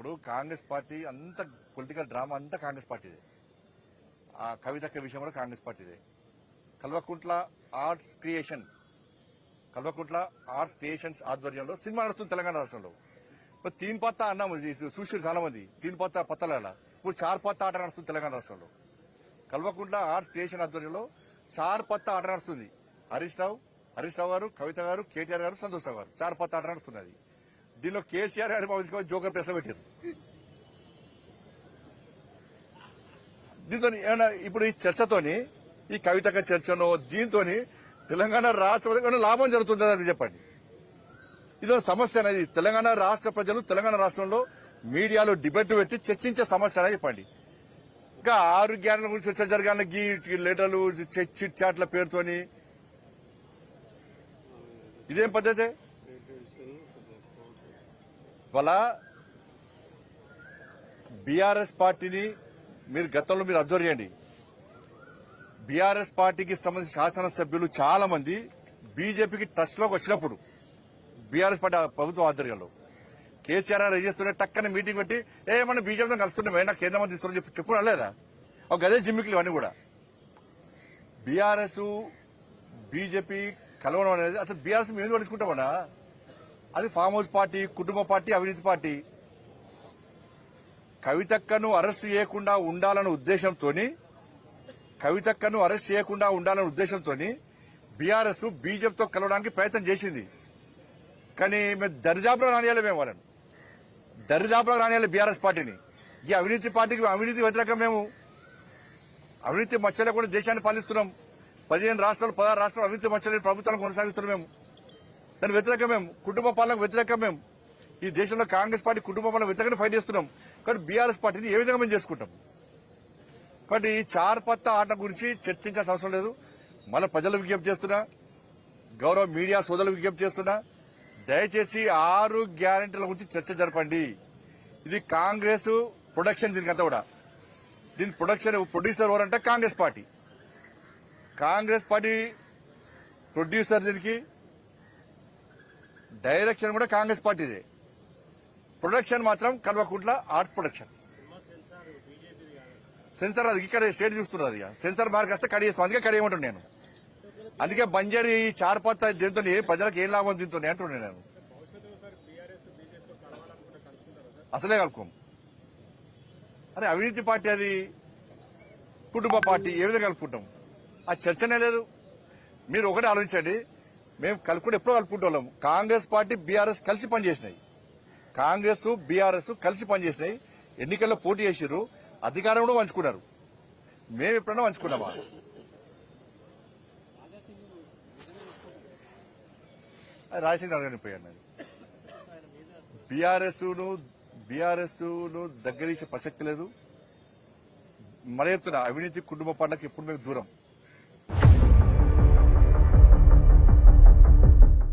ఇప్పుడు కాంగ్రెస్ పార్టీ అంత political drama అంతా కాంగ్రెస్ పార్టీదే. ఆ కవితక్క విషయం కూడా Congress పార్టీదే. Kalvakuntla arts creation Kalvakuntla arts creations ఆధ్వర్యంలో సినిమా నడుస్తుంది తెలంగాణ రాష్ట్రంలో. ఇప్పుడు తీన్ పత్తా అన్నాము చూసారు చూసి చాలా మంది. తీన్ పత్తా పత్తలాడ. ఇప్పుడు చార్ పత్తా ఆట నడుస్తుంది తెలంగాణ రాష్ట్రంలో. కల్వకుంట్ల ఆర్ట్స్ క్రియేషన్ ఆధ్వర్యంలో చార్ పత్తా ఆట నడుస్తుంది. హరీష్ రావు హరీష్ రావు గారు కవిత గారు కేటీఆర్ గారు సంతోష్ రావు గారు. చార్ పత్తా ఆట నడుస్తున్నది. దీనిలో కేసీఆర్ గారు భావించుకొని జోకర్ ప్రశ్న పెట్టారు. దీంతో ఏమన్నా ఇప్పుడు ఈ చర్చతోని ఈ కవితక చర్చను దీంతో తెలంగాణ రాష్ట్ర ఏమైనా లాభం జరుగుతుందని చెప్పండి. ఇది సమస్య అనేది తెలంగాణ రాష్ట్ర ప్రజలు తెలంగాణ రాష్ట్రంలో మీడియాలో డిబేట్ పెట్టి చర్చించే సమస్య అనేది చెప్పండి. ఇంకా ఆరోగ్యాల గురించి చర్చ జరగాలని గీ లెటర్లు చిట్ చాట్ల పేరుతోని. ఇదేం పద్ధతి? వల్ల బీఆర్ఎస్ పార్టీని మీరు గతంలో మీరు అబ్జర్వ్ చేయండి. బీఆర్ఎస్ పార్టీకి సంబంధించిన శాసనసభ్యులు చాలా మంది బీజేపీకి టచ్లోకి వచ్చినప్పుడు బీఆర్ఎస్ పార్టీ ప్రభుత్వ ఆధ్వర్యంలో. కేసీఆర్ గారు ఏం చేస్తుంటే టక్కన మీటింగ్ పెట్టి ఏమన్నా బీజేపీతో కలుస్తున్నామే నాకు కేంద్ర మంత్రి ఇస్తున్నా చెప్పి చెప్పు లేదా? ఒక గదే జిమ్మికులు ఇవన్నీ కూడా. బీఆర్ఎస్ బీజేపీ కలవడం అనేది అసలు బీఆర్ఎస్ మేము పడుచుకుంటామన్నా అది ఫామ్ హౌస్ పార్టీ కుటుంబ పార్టీ అవినీతి పార్టీ కవితక్కను అరెస్ట్ చేయకుండా ఉండాలన్న ఉద్దేశంతోని కవితక్కను అరెస్ట్ చేయకుండా ఉండాలన్న ఉద్దేశంతో బీఆర్ఎస్ బీజేపీతో కలవడానికి ప్రయత్నం చేసింది. కానీ మేము దరిదాపులో రానియాలి మేము వాళ్ళని. దరిదాపులో రానియాలి బీఆర్ఎస్ పార్టీని ఈ అవినీతి పార్టీకి అవినీతి వ్యతిరేకం మేము. అవినీతి మచ్చలే కూడా దేశాన్ని పాలిస్తున్నాం. పదిహేను రాష్ట్రాలు పదహారు రాష్ట్రాలు అవినీతి మచ్చలేని ప్రభుత్వాలను కొనసాగిస్తున్నాం మేము. దాని వ్యతిరేకం మేము కుటుంబ పాలనకు వ్యతిరేకం మేము ఈ దేశంలో కాంగ్రెస్ పార్టీ కుటుంబ పాలన వ్యతిరేకంగా ఫైట్ చేస్తున్నాం. కాబట్టి బీఆర్ఎస్ పార్టీని ఏ విధంగా మేము చేసుకుంటాం? కాబట్టి ఈ చార్ పత్త ఆట గురించి చర్చించాల్సిన అవసరం లేదు. మళ్ళీ ప్రజలు విజ్ఞప్తి చేస్తున్నా గౌరవ మీడియా సోదరులు విజ్ఞప్తి చేస్తున్నా దయచేసి ఆరు గ్యారెంటీల గురించి చర్చ జరపండి. ఇది కాంగ్రెస్ ప్రొడక్షన్ దీనికంతా కూడా. దీని ప్రొడక్షన్ ప్రొడ్యూసర్ ఎవరంటే Congress party. Congress party producer దీనికి డైరెక్షన్ కూడా కాంగ్రెస్ పార్టీదే. ప్రొడక్షన్ మాత్రం కల్వకుంట్ల ఆర్ట్స్ ప్రొడక్షన్. సెన్సార్ అది ఇక్కడ స్టేట్ చూస్తున్నారు అది సెన్సార్ మార్క్ వస్తే కడిగేస్తాం. అందుకే కడియమంటాను నేను. అందుకే బంజారీ ఈ చార్పత్త దీంతో ప్రజలకు ఏం లాభం దీంతో అంటున్నాను నేను. అసలే కలుపుకోం. అరే అవినీతి పార్టీ అది. కుటుంబ పార్టీ ఏ విధంగా కలుపుకుంటాం? ఆ చర్చనే లేదు. మీరు ఒకటే ఆలోచించండి. మేము కలుపుకుంటే ఎప్పుడో కలుపుకుంటాం కాంగ్రెస్ పార్టీ బీఆర్ఎస్ కలిసి పనిచేసినాయి. కాంగ్రెస్ బీఆర్ఎస్ కలిసి పనిచేసినాయి. ఎన్నికల్లో పోటీ చేసిర్రు. అధికారం కూడా పంచుకున్నారు. మేము ఎప్పుడన్నా పంచుకున్నామా? అది రాజశేఖర్ అడగని పోయాను అది బీఆర్ఎస్ను బీఆర్ఎస్ను దగ్గర ప్రసక్తి లేదు. మరి చెప్తున్నా? అవినీతి కుటుంబ పండుగకి ఎప్పుడు మేము దూరం.